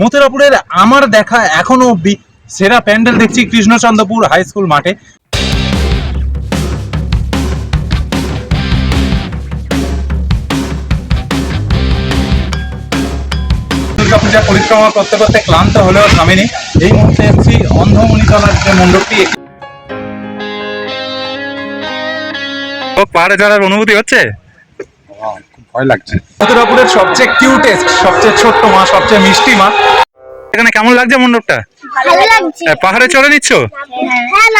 মথুরাপুরের আমার দেখা এখনও অব্দি সেরা প্যান্ডেল দেখছি কৃষ্ণচন্দ্রপুর হাই স্কুল মাঠে। দুর্গাপূজা পরিক্রমা করতে করতে ক্লান্ত হলেও থামেনি এই মুহূর্তে এসেছি অন্ধমণিতলার যে মণ্ডপটি পাহাড়ে চড়ার অনুভূতি হচ্ছে? খুব ভয় লাগছে। মথুরাপুরের সবচেয়ে কিউটেস্ট সবচেয়ে ছোট্ট মা সবচেয়ে মিষ্টি মা। এখানে কেমন লাগছে মণ্ডপটা? ভালো লাগছে। পাহাড়ে চড়ে নিচ্ছ? হ্যাঁ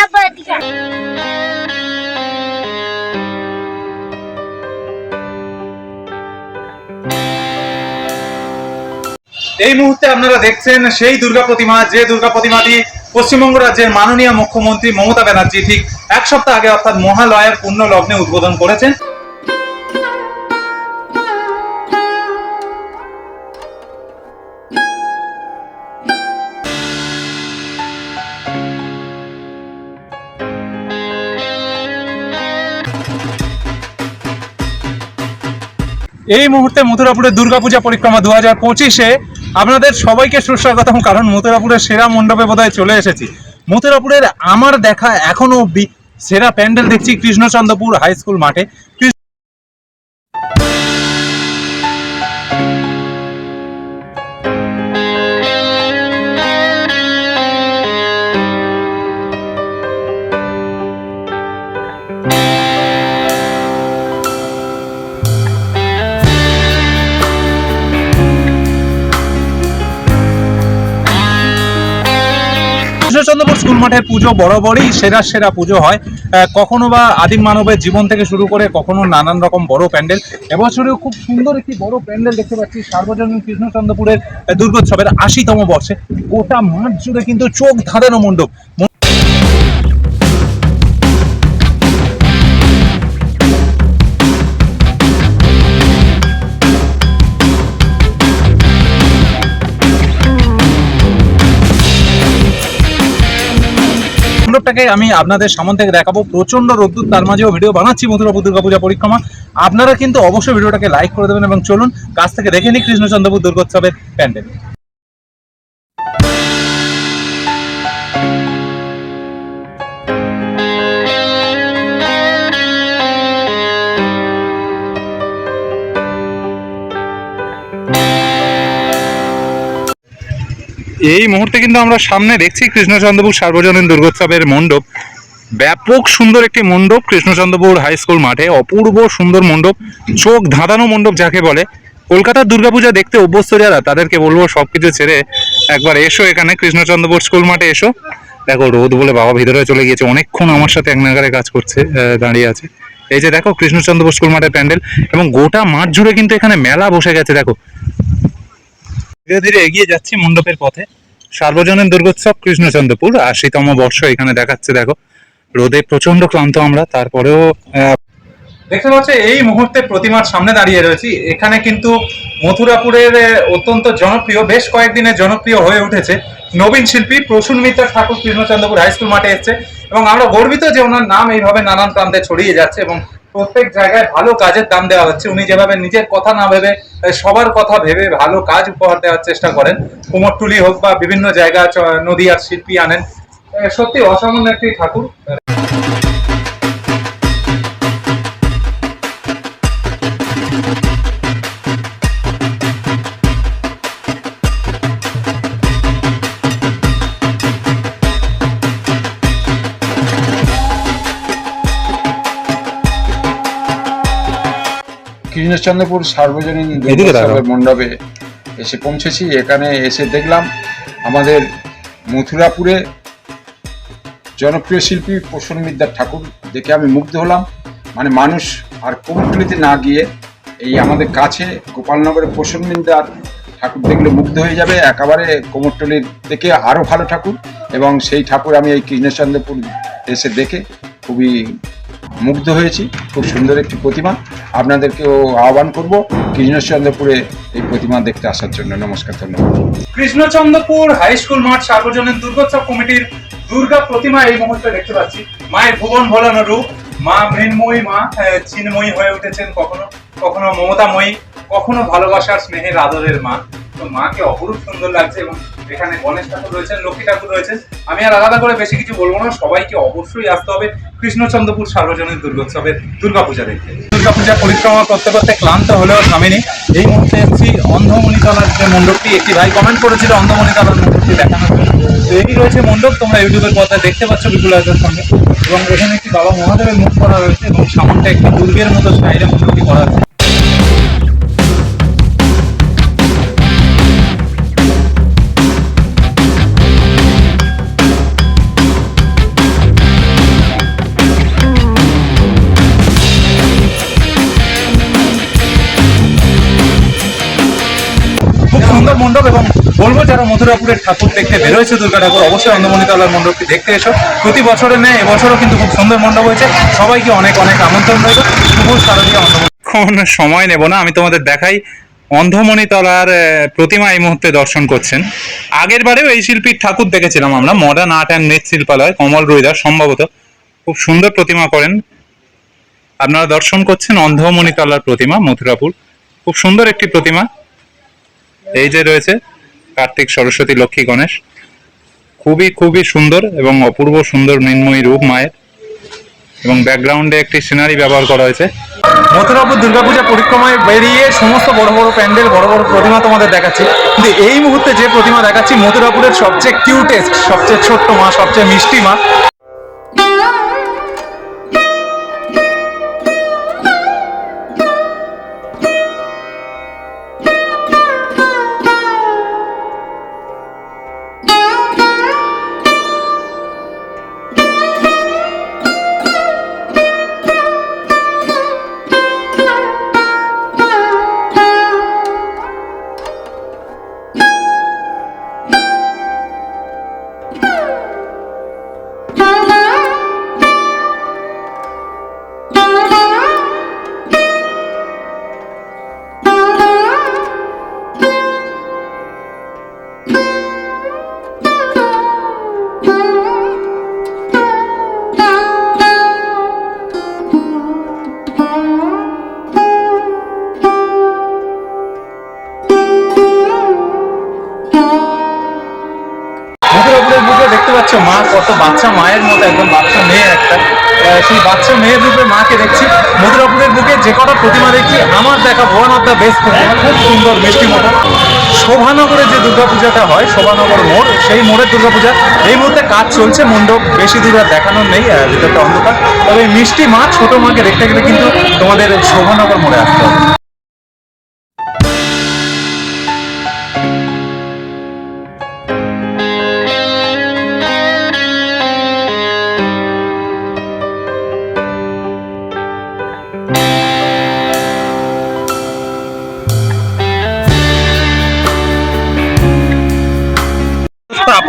এই মুহূর্তে আপনারা দেখছেন সেই দুর্গা প্রতিমা যে দুর্গা প্রতিমাটি পশ্চিমবঙ্গ রাজ্যের মাননীয় মুখ্যমন্ত্রী মমতা ব্যানার্জি ঠিক এক সপ্তাহ আগে অর্থাৎ মহালয়ার পূর্ণ লগ্নে উদ্বোধন করেছেন। এই মুহূর্তে মথুরাপুরের দুর্গাপূজা পরিক্রমা দু হাজার পঁচিশে আপনাদের সবাইকে সুস্বাগতম, কারণ মথুরাপুরের সেরা মণ্ডপে বোধহয় চলে এসেছি। মথুরাপুরের আমার দেখা এখনও অব্দি সেরা প্যান্ডেল দেখছি কৃষ্ণচন্দ্রপুর হাই স্কুল মাঠে। স্কুল মাঠের পুজো বরাবরই সেরা সেরা পুজো হয়। কখনো বা আদিম মানবের জীবন থেকে শুরু করে কখনো নানান রকম বড় প্যান্ডেল। এবছরেও খুব সুন্দর একটি বড় প্যান্ডেল দেখতে পাচ্ছি সার্বজনীন কৃষ্ণচন্দ্রপুরের দুর্গোৎসবের আশিতম বর্ষে। গোটা মাঠ জুড়ে কিন্তু চোখ ধাঁধানো মণ্ডপ মণ্ডপটাকে আমি আপনাদের সামন থেকে দেখাবো। প্রচণ্ড রোদ্দুর, তার মাঝেও ভিডিও বানাচ্ছি মথুরাপুর দুর্গাপূজা পরিক্রমা। আপনারা কিন্তু অবশ্যই ভিডিওটাকে লাইক করে দেবেন এবং চলুন, কাছ থেকে দেখে নিই কৃষ্ণচন্দ্রপুর দুর্গোৎসবের প্যান্ডেল। এই মুহূর্তে কিন্তু আমরা সামনে দেখছি কৃষ্ণচন্দ্রপুর সার্বজনীন দুর্গোৎসবের মণ্ডপ। ব্যাপক সুন্দর একটি মণ্ডপ কৃষ্ণচন্দ্রপুর হাই স্কুল মাঠে, অপূর্ব সুন্দর মণ্ডপ, চোখ ধাঁধানো মণ্ডপ যাকে বলে। কলকাতার দুর্গাপূজা দেখতে অভ্যস্ত যারা তাদেরকে বলব সবকিছু ছেড়ে একবার এসো এখানে, কৃষ্ণচন্দ্রপুর স্কুল মাঠে এসো। দেখো রোদ বলে বাবা ভিতরে চলে গিয়েছে, অনেকক্ষণ আমার সাথে এক নাগারে কাজ করছে দাঁড়িয়ে আছে। এই যে দেখো কৃষ্ণচন্দ্রপুর স্কুল মাঠের প্যান্ডেল, এবং গোটা মাঠ জুড়ে কিন্তু এখানে মেলা বসে গেছে, দেখো। ধীরে ধীরে এগিয়ে যাচ্ছি মণ্ডপের পথে। সার্বজনীন দুর্গোৎসব কৃষ্ণচন্দ্রপুর, আশিতম বর্ষ এখানে দেখাচ্ছে, দেখো। রোদে প্রচণ্ড ক্লান্ত আমরা, তারপরেও দেখতে পাচ্ছ, এই মুহূর্তে প্রতিমার সামনে দাঁড়িয়ে রয়েছি। এখানে কিন্তু মথুরাপুরের অত্যন্ত জনপ্রিয়, বেশ কয়েকদিনের জনপ্রিয় হয়ে উঠেছে নবীন শিল্পী প্রসূন মিত্র ঠাকুর কৃষ্ণচন্দ্রপুর হাই স্কুল মাঠে এসেছে এবং আমরা গর্বিত যে ওনার নাম এইভাবে নানান প্রান্তে ছড়িয়ে যাচ্ছে এবং প্রত্যেক জায়গায় ভালো কাজের দাম দেওয়া হচ্ছে। উনি যেভাবে নিজের কথা না ভেবে সবার কথা ভেবে ভালো কাজ উপহার দেওয়ার চেষ্টা করেন। কুমোরটুলি হোক বা বিভিন্ন জায়গা নদীয়ার শিল্পী আনেন। সত্যি অসামান্য একটি ঠাকুর। কৃষ্ণচন্দ্রপুর সার্বজনীন মণ্ডপে এসে পৌঁছেছি। এখানে এসে দেখলাম আমাদের মথুরাপুরে জনপ্রিয় শিল্পী প্রসন্ন মিদ্যার ঠাকুর। দেখে আমি মুগ্ধ হলাম। মানে মানুষ আর কোমরটুলিতে না গিয়ে এই আমাদের কাছে গোপালনগরের প্রসন্ন মিদ্যার ঠাকুর দেখলে মুগ্ধ হয়ে যাবে। একেবারে কোমরটুলির থেকে আরও ভালো ঠাকুর। এবং সেই ঠাকুর আমি এই কৃষ্ণচন্দ্রপুর এসে দেখে খুবই মুগ্ধ হয়েছি। খুব সুন্দর একটি প্রতিমা। আপনাদেরকেও আহ্বান করব কৃষ্ণচন্দ্রপুরে এই প্রতিমা দেখতে আসার জন্য। নমস্কার, ধন্যবাদ। কৃষ্ণচন্দ্রপুর হাই স্কুল মাঠ সার্বজনীন দুর্গোৎসব কমিটির দুর্গা প্রতিমা এই মুহূর্তে দেখতে পাচ্ছি। মায়ের ভুবন ভোলানো রূপ। মা মৃন্ময়ী, মা চিন্ময়ী হয়ে উঠেছেন কখনো কখনো মমতাময়ী, কখনো ভালোবাসার স্নেহের আদরের মা। তো মাকে অপরূপ সুন্দর লাগছে এবং এখানে গণেশ ঠাকুর রয়েছেন, লক্ষ্মী ঠাকুর রয়েছেন, আমি আর আলাদা করে বেশি কিছু বলব না। সবাইকে অবশ্যই আসতে হবে কৃষ্ণচন্দ্রপুর সার্বজনীন দুর্গোৎসবের দুর্গাপূজা দেখতে। দুর্গাপূজা পরিক্রমা করতে করতে ক্লান্ত হলেও থামেনি। এই মুহূর্তে এসেছি অন্ধমণিতলার যে মণ্ডপটি। একটি ভাই কমেন্ট করেছিল অন্ধমণিতলার মণ্ডপটি দেখানোর জন্য। তো এই রয়েছে মণ্ডপ, তোমরা ইউটিউবের পর্দায় দেখতে পাচ্ছ বিপুল আয়োজনের সঙ্গে। এবং এখানে একটি বাবা মহাদেবের মুখ করা রয়েছে এবং সামনটা একটি দুর্গের মতো সাইডে মণ্ডপটি করা আছে মণ্ডপ এবং বলব যারা মথুরাপুরের ঠাকুর দেখতে বেরোয়েছে, দুর্গা ঠাকুর, অবশ্যই অন্ধমণিতলার মণ্ডপটি দেখতে এসো। প্রতি বছরের ন্যায় এবছরও কিন্তু খুব সুন্দর মণ্ডপ হয়েছে। সবাইকে অনেক অনেক আমন্ত্রণ রইল। শুভ শারদীয় অন্ধমণি সময় নেব না, আমি তোমাদের দেখাই। অন্ধমণিতলার প্রতিমা এই মুহূর্তে দর্শন করছেন। আগের বারেও এই শিল্পীর ঠাকুর দেখেছিলাম আমরা, মডার্ন আর্ট অ্যান্ড মৃৎশিল্পালয় কমল রুইদার সম্ভবত। খুব সুন্দর প্রতিমা করেন। আপনারা দর্শন করছেন অন্ধমণিতলার প্রতিমা, মথুরাপুর। খুব সুন্দর একটি প্রতিমা। এই যে রয়েছে কার্তিক সরস্বতী লক্ষ্মী গণেশ, খুবই খুবই সুন্দর এবং অপূর্ব সুন্দর মৃন্ময়ী রূপ মায়ের এবং ব্যাকগ্রাউন্ডে একটি সিনারি ব্যবহার করা হয়েছে। মথুরাপুর দুর্গাপূজা পরিক্রমায় বেরিয়ে সমস্ত বড় বড় প্যান্ডেল, বড় বড় প্রতিমা তোমাদের দেখাচ্ছি। কিন্তু এই মুহূর্তে যে প্রতিমা দেখাচ্ছি, মথুরাপুরের সবচেয়ে কিউটেস্ট সবচেয়ে ছোট্ট মা, সবচেয়ে মিষ্টি মা বাচ্চা, মায়ের মতো একদম বাচ্চা মেয়ে একটা। সেই বাচ্চা মেয়ের রূপে মাকে দেখছি। মথুরাপুরের বুকে যে কটা প্রতিমা দেখছি, আমার দেখা ওয়ান অফ দ্য বেস্ট প্রতিমা, খুব সুন্দর মিষ্টি মতো শোভানগরে যে দুর্গাপূজাটা হয়, শোভানগর মোড়, সেই মোড়ের দুর্গাপূজা। এই মুহূর্তে কাজ চলছে, মণ্ডপ বেশি দূর আর দেখানোর নেই ভিতরটা অন্ধকার। তবে মিষ্টি মা ছোট মাকে দেখতে গেলে কিন্তু তোমাদের শোভানগর মোড়ে আসতে হবে।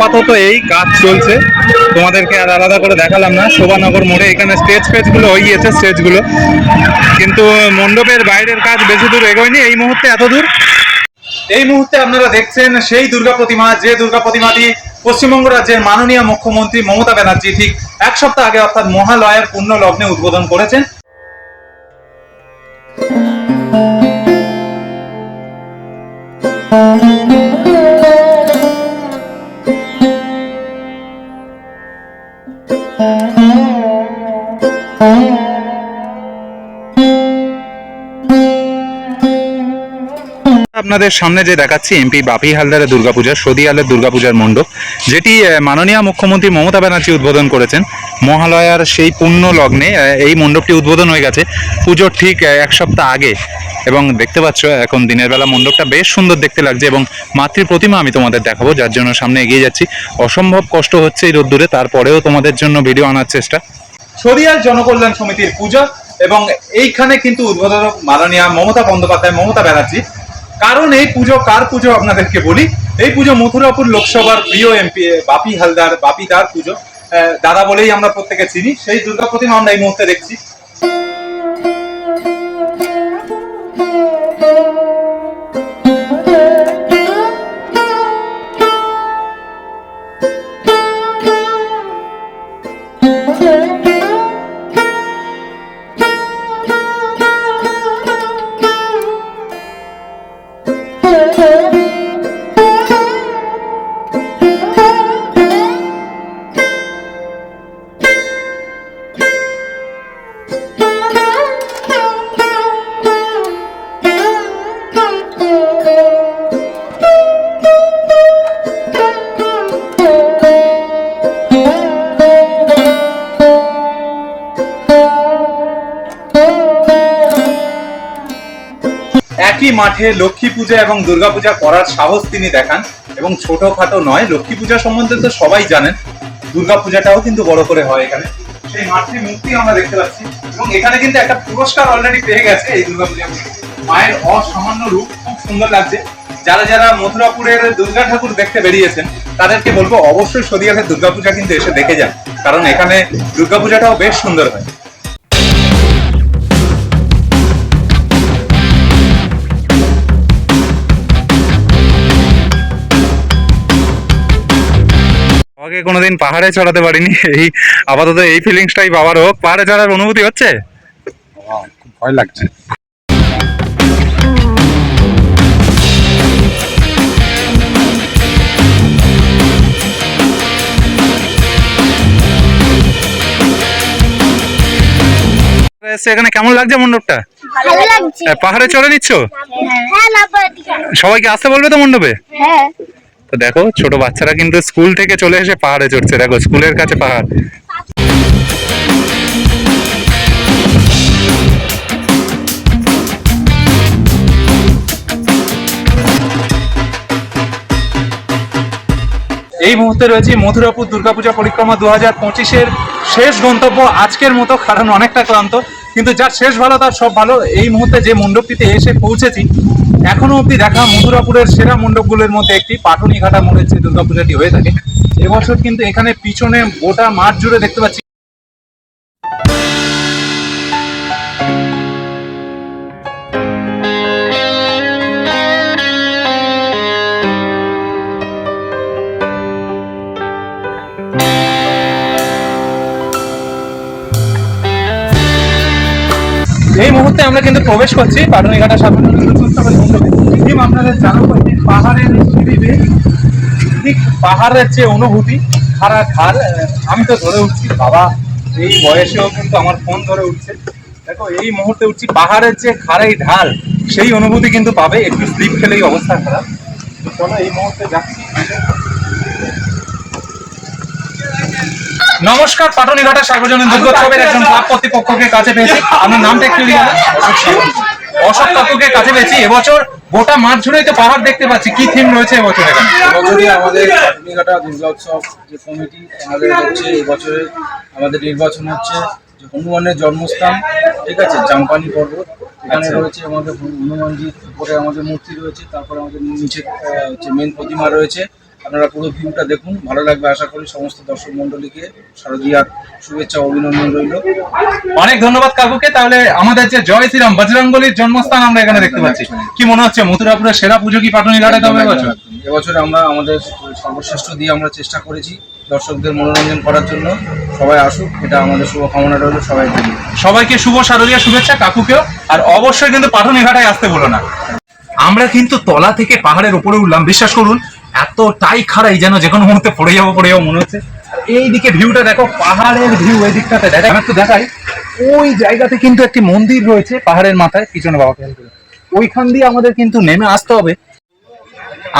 আপাতত এই কাজ চলছে। তোমাদেরকে আর আলাদা করে দেখালাম না, শোভানগর মোড়ে। এখানে স্টেজ ফেজগুলো হয়ে গিয়েছে স্টেজগুলো। কিন্তু মণ্ডপের বাইরের কাজ বেশি দূর এগোয়নি, এই মুহূর্তে এত দূর। এই মুহূর্তে আপনারা দেখছেন সেই দুর্গা প্রতিমা, যে দুর্গা প্রতিমাটি পশ্চিমবঙ্গ রাজ্যের মাননীয় মুখ্যমন্ত্রী মমতা ব্যানার্জি ঠিক এক সপ্তাহ আগে অর্থাৎ মহালয়ার পূর্ণ লগ্নে উদ্বোধন করেছেন। আপনাদের সামনে যে দেখাচ্ছি, এমপি বাপি হালদারের দুর্গাপূজা সদিয়ালের দুর্গাপূজার মণ্ডপ, যেটি মাননীয় মুখ্যমন্ত্রী মমতা ব্যানার্জি উদ্বোধন করেছেন। মহালয়ার সেই পূর্ণ লগ্নে এই মণ্ডপটি উদ্বোধন হয়ে গেছে পুজোর ঠিক এক সপ্তাহ আগে। এবং দেখতে পাচ্ছ, এখন দিনের বেলা মণ্ডপটা বেশ সুন্দর দেখতে লাগছে এবং মাতৃ প্রতিমা আমি তোমাদের দেখাবো, যার জন্য সামনে এগিয়ে যাচ্ছি। অসম্ভব কষ্ট হচ্ছে এই রোদ্দুরে, তারপরেও তোমাদের জন্য ভিডিও আনার চেষ্টা। সরিয়াল জনকল্যাণ সমিতির পূজা এবং এইখানে কিন্তু উদ্বোধক মাননীয় মমতা বন্দ্যোপাধ্যায়, মমতা ব্যানার্জি। কারণ এই পুজো কার পুজো আপনাদেরকে বলি? এই পুজো মথুরাপুর লোকসভার প্রিয় এমপি বাপি হালদার, বাপি দার পুজো। দাদা বলেই আমরা প্রত্যেকে চিনি। সেই দুর্গা প্রতিমা আমরা এই মুহূর্তে দেখছি। Yeah. মাঠে লক্ষ্মী পূজা এবং দুর্গাপূজা করার সাহস তিনি দেখান এবং ছোটখাটো নয়, লক্ষ্মী পূজা সম্বন্ধে তো সবাই জানেন। দুর্গাপূজাটাও কিন্তু বড় করে হয় এখানে। সেই মাতৃ মূর্তি আমরা দেখতে পাচ্ছি এবং এখানে কিন্তু একটা পুরস্কার অলরেডি পেয়ে গেছে এই দুর্গাপূজা মায়ের অসামান্য রূপ খুব সুন্দর লাগছে। যারা যারা মথুরাপুরের দুর্গা ঠাকুর দেখতে বেরিয়েছেন, তাদেরকে বলব অবশ্যই সদিয়ালের দুর্গাপূজা কিন্তু এসে দেখে যান। কারণ এখানে দুর্গাপূজাটাও বেশ সুন্দর হয়। আমাকে কোনোদিন পাহাড়ে চড়াতে পারিনি। এই আপাতত এই ফিলিংসটাই বাবার হোক। পাহাড়ে চড়ার অনুভূতি হচ্ছে? ভয় লাগছে। এখানে কেমন লাগছে মণ্ডপটা? ভালো লাগছে। আহ, পাহাড়ে চড়ে নিচ্ছ? হ্যাঁ লাভো সবাইকে আসতে বলবে তো মণ্ডপে? হ্যাঁ। তো দেখো, ছোট বাচ্চারা কিন্তু স্কুল থেকে চলে এসে পাহাড়ে চড়ছে। দেখো, স্কুলের কাছে পাহাড়। এই মুহূর্তে রয়েছে মথুরাপুর দুর্গাপূজা পরিক্রমা দু হাজার পঁচিশের শেষ গন্তব্য। আজকের মতো, কারণ অনেকটা ক্লান্ত। কিন্তু যার শেষ ভালো, তার সব ভালো। এই মুহূর্তে যে মণ্ডপটিতে এসে পৌঁছেছি, এখনও অব্দি দেখা মধুরাপুরের সেরা মণ্ডপগুলোর মধ্যে একটি পাটুনিঘাটা মোড়ের যে দুর্গাপূজাটি হয়ে থাকে। এবছর কিন্তু এখানে পিছনে গোটা মাঠ জুড়ে দেখতে পাচ্ছি। আমরা কিন্তু প্রবেশ করছি পাটুনিঘাটা থিম আপনাদের জানাব যে পাহাড়ের পাহাড়ের যে অনুভূতি সারা ঢাল আমি তো ধরে উঠছি, বাবা, এই বয়সেও কিন্তু আমার ফোন ধরে উঠছে। দেখো, এই মুহূর্তে উঠছি পাহাড়ের যে খাড়াই ঢাল, সেই অনুভূতি কিন্তু পাবে। একটু স্লিপ খেলেই অবস্থা খারাপ। চলো, এই মুহূর্তে যাচ্ছি। নমস্কার পাটনিঘাটা সার্বজনীন দুর্গোৎসবের একজন ক্লাব কর্তৃপক্ষকে কাছে পেয়েছি। আপনার নামটা একটু। অশোক কাকুকে কাছে পেয়েছি। এবছর গোটা মাঠ জুড়েই তো পাহাড় দেখতে পাচ্ছি। কি থিম রয়েছে এবছর এখানে? এবছরই আমাদের কাটুনিঘাটা দুর্গা উৎসব যে কমিটি আমাদের হচ্ছে এবছরে আমাদের নির্বাচন হচ্ছে যে হনুমানের জন্মস্থান ঠিক আছে? জামপানি পর্বত। এখানে আচ্ছা। রয়েছে আমাদের হনুমানজির উপরে আমাদের মূর্তি রয়েছে তারপরে আমাদের নিচে হচ্ছে মেন প্রতিমা রয়েছে। আপনারা পুরো ভিউটা দেখুন ভালো লাগবে আশা করি সমস্ত দর্শক মণ্ডলীকে। শারদীয়ার শুভেচ্ছা অভিনন্দন রইল। অনেক ধন্যবাদ কাকুকে। তাহলে আমাদের যে জয় শ্রীরাম বজরঙ্গলির জন্মস্থান আমরা এখানে দেখতে পাচ্ছি। কি মনে হচ্ছে মথুরাপুরের সেরা পুজো কি পাটনিঘাটে তবে এবছর? এবছর আমরা আমাদের সর্বশ্রেষ্ঠ দিয়ে আমরা চেষ্টা করেছি দর্শকদের মনোরঞ্জন করার জন্য। সবাই আসুক এটা আমাদের শুভকামনা রইল সবাই সবাইকে শুভ শারদীয় শুভেচ্ছা কাকুকেও। আর অবশ্যই কিন্তু পাটনিঘাটায় আসতে বলো না। আমরা কিন্তু তলা থেকে পাহাড়ের উপরে উঠলাম বিশ্বাস করুন এতটাই খারাই যেন যে কোনো মুহূর্তে পড়ে যাব পড়ে যাব, মনে হচ্ছে। এইদিকে ভিউটা দেখো, পাহাড়ের ভিউ এই দিকটাতে দেখো, আমি একটু দেখাই। ওই জায়গাতে কিন্তু একটি মন্দির রয়েছে পাহাড়ের মাথায়, পিছনে বাবা খেয়াল করে। ওইখান দিয়ে আমাদের কিন্তু নেমে আসতে হবে।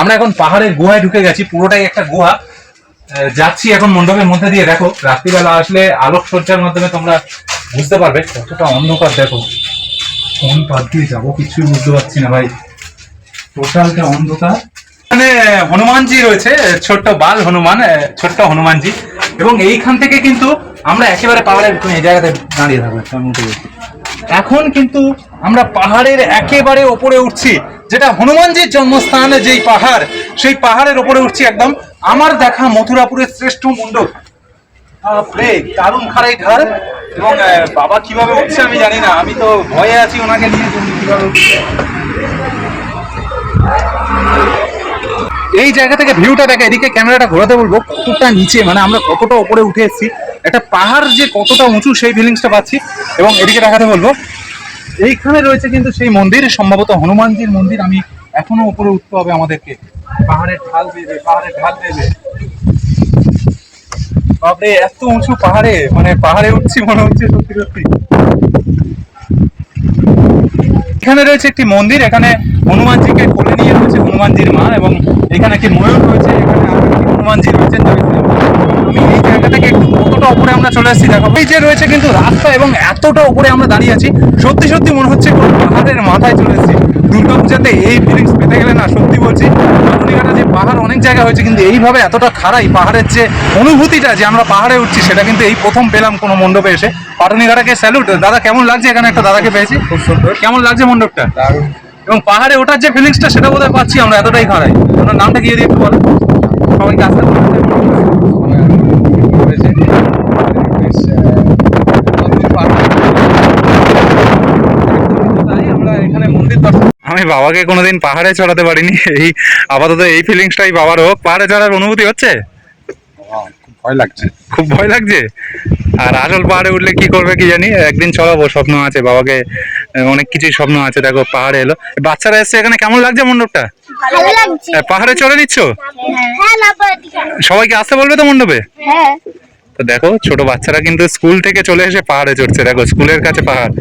আমরা এখন পাহাড়ের গুহায় ঢুকে গেছি, পুরোটাই একটা গুহা। যাচ্ছি এখন মণ্ডপের মধ্যে দিয়ে। দেখো, রাত্রিবেলা আসলে আলোক সজ্জার মাধ্যমে তোমরা বুঝতে পারবে কতটা অন্ধকার। দেখো, কোন পাত দিয়ে যাব, কিছুই বুঝতে পারছি না ভাই। টোটালটা অন্ধকার। এখানে হনুমানজি রয়েছে, ছোট্ট বাল হনুমান ছোট্ট হনুমানজি। এবং এইখান থেকে কিন্তু আমরা একেবারে পাহাড়ের এই জায়গাতে দাঁড়িয়ে থাকবে এখন কিন্তু আমরা পাহাড়ের একেবারে ওপরে উঠছি, যেটা হনুমানজির জন্মস্থান, যেই পাহাড়, সেই পাহাড়ের ওপরে উঠছি একদম। আমার দেখা মথুরাপুরের শ্রেষ্ঠ মণ্ডপ। দারুণ এবং বাবা কীভাবে উঠছে আমি জানি না, আমি তো ভয়ে আছি ওনাকে নিয়ে। এই জায়গা থেকে ভিউটা দেখে, এদিকে ক্যামেরাটা ঘোরাতে বলব, কতটা নিচে মানে আমরা কতটা উপরে উঠে এসেছি। একটা পাহাড় যে কতটা উঁচু, সেই ফিলিংসটা পাচ্ছি। এবং এদিকে দেখাতে বলব, এইখানে রয়েছে কিন্তু সেই মন্দির, সম্ভবত হনুমানজির মন্দির। আমি এখনও উপরে উঠতে হবে আমাদেরকে। পাহাড়ের ঢাল বেয়ে পাহাড়ের ঢাল বেয়ে বাপরে, এত উঁচু পাহাড়ে মানে পাহাড়ে উঠছি, মনে হচ্ছে সত্যি সত্যি। এখানে রয়েছে একটি মন্দির, এখানে হনুমানজিকে কোলে নিয়ে রয়েছে হনুমানজির মা এবং এখানে একটি ময়ূর রয়েছে এখানে হনুমানজি রয়েছেন আমি এই জায়গা থেকে একটু কতটা উপরে আমরা চলে এসেছি দেখো এই যে রয়েছে কিন্তু রাস্তা এবং এতটা উপরে আমরা দাঁড়িয়ে আছি সত্যি সত্যি মনে হচ্ছে কোনো পাহাড়ের মাথায় চলে এসেছি। দুর্গাপূজাতে এই ফিলিংস পেতে গেলে না সত্যি বলছি পাটুনিঘাটা যে পাহাড় অনেক জায়গায় হয়েছে কিন্তু এইভাবে এতটা খাড়াই পাহাড়ের যে অনুভূতিটা যে আমরা পাহাড়ে উঠছি সেটা কিন্তু এই প্রথম পেলাম কোনো মণ্ডপে এসে। পাটুনিঘাটাকে স্যালুট দাদা কেমন লাগছে এখানে একটা দাদাকে পেয়েছি? খুব সুন্দর। কেমন লাগছে মণ্ডপটা? দারুণ। এবং পাহাড়ে ওঠার যে ফিলিংসটা সেটা বোধহয় পাচ্ছি আমরা, এতটাই খাড়াই আপনার নামটা গিয়ে দিয়ে একটু বলো সবাইকে আসতে আমি বাবাকে কোনোদিন পাহাড়ে চড়াতে পারিনি। এই আপাতত এই ফিলিংসটাই বাবার হোক। পাহাড়ে চড়ার অনুভূতি হচ্ছে? ভয় লাগছে। খুব ভয় লাগছে? আর আসল পাহাড়ে উঠলে কি করবে কি জানি? একদিন চড়াবো স্বপ্ন আছে বাবাকে অনেক কিছুই স্বপ্ন আছে দেখো পাহাড়ে এলো। বাচ্চারা এসছে এখানে কেমন লাগছে মণ্ডপটা? আহ, পাহাড়ে চড়ে নিচ্ছ? হ্যাঁ সবাইকে আসতে বলবে তো মণ্ডপে? হ্যাঁ। তো দেখো ছোট বাচ্চারা কিন্তু স্কুল থেকে চলে এসে পাহাড়ে চড়ছে। দেখো স্কুলের কাছে পাহাড়।